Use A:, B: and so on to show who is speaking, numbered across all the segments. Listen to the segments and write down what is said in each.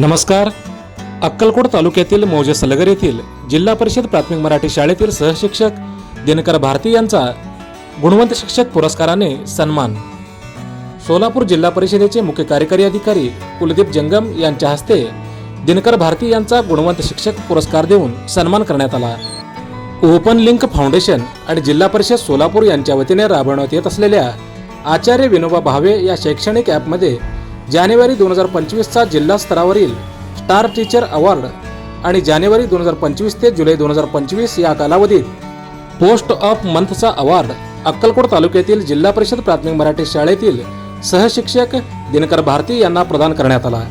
A: नमस्कार. अक्कलकोट तालुक्यातील मौजे सलगर येथील जिल्हा परिषद प्राथमिक मराठी शाळेतील सहशिक्षक दिनकर भारती यांचा गुणवंत शिक्षक पुरस्काराने सन्मान. सोलापूर जिल्हा परिषदेचे मुख्य कार्यकारी अधिकारी कुलदीप जंगम यांच्या हस्ते दिनकर भारती यांचा गुणवंत शिक्षक पुरस्कार देऊन सन्मान करण्यात आला. ओपन लिंक फाउंडेशन आणि जिल्हा परिषद सोलापूर यांच्या वतीने राबवण्यात येत असलेल्या आचार्य विनोबा भावे या शैक्षणिक ॲपमध्ये जानेवारी दोन हजार पंचवीसचा जिल्हा स्तरावरील स्टार टीचर अवॉर्ड आणि जानेवारी दोन हजार पंचवीस ते जुलै दोन हजार पंचवीस या कालावधीत पोस्ट ऑफ मंथचा अवॉर्ड अक्कलकोट तालुक्यातील जिल्हा परिषद प्राथमिक मराठी शाळेतील सहशिक्षक दिनकर भारती यांना प्रदान करण्यात आला.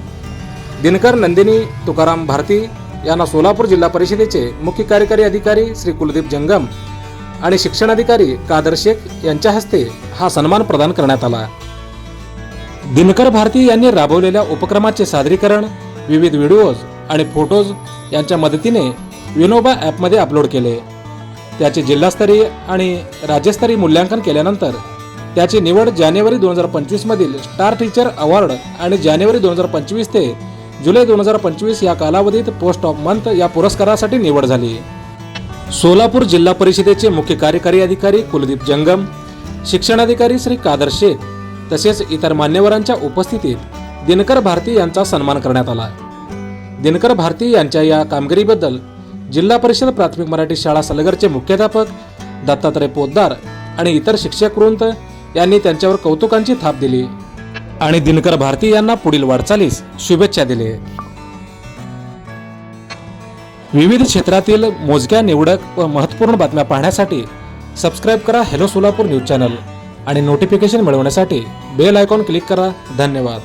A: दिनकर नंदिनी तुकाराम भारती यांना सोलापूर जिल्हा परिषदेचे मुख्य कार्यकारी अधिकारी श्री कुलदीप जंगम आणि शिक्षणाधिकारी कादर शेख यांच्या हस्ते हा सन्मान प्रदान करण्यात आला. दिनकर भारती यांनी राबवलेल्या उपक्रमाचे सादरीकरण विविध व्हिडिओज आणि फोटोज यांच्या मदतीने विनोबा ॲपमध्ये अपलोड केले. त्याचे जिल्हास्तरीय आणि राज्यस्तरीय मूल्यांकन केल्यानंतर त्याची निवड जानेवारी दोन हजार पंचवीसमधील स्टार टीचर अवॉर्ड आणि जानेवारी दोन हजार पंचवीस ते जुलै दोन हजार पंचवीस या कालावधीत पोस्ट ऑफ मंथ या पुरस्कारासाठी निवड झाली. सोलापूर जिल्हा परिषदेचे मुख्य कार्यकारी अधिकारी कुलदीप जंगम शिक्षणाधिकारी श्री कादर शेख तसेच इतर मान्यवरांच्या उपस्थितीत दिनकर भारती यांचा सन्मान करण्यात आला. दिनकर भारती यांच्या या कामगिरीबद्दल जिल्हा परिषद प्राथमिक मराठी शाळा सलगरचे मुख्याध्यापक दत्तात्रय पोद्दार आणि इतर शिक्षक वृंद यांनी त्यांच्यावर कौतुकांची थाप दिली आणि दिनकर भारती यांना पुढील वाटचालीस शुभेच्छा दिले. विविध क्षेत्रातील मोजक्या निवडक व महत्त्वपूर्ण बातम्या पाहण्यासाठी सबस्क्राईब करा हॅलो सोलापूर न्यूज चॅनल. आणि नोटिफिकेशन मिळवण्यासाठी बेल आयकॉन क्लिक करा. धन्यवाद.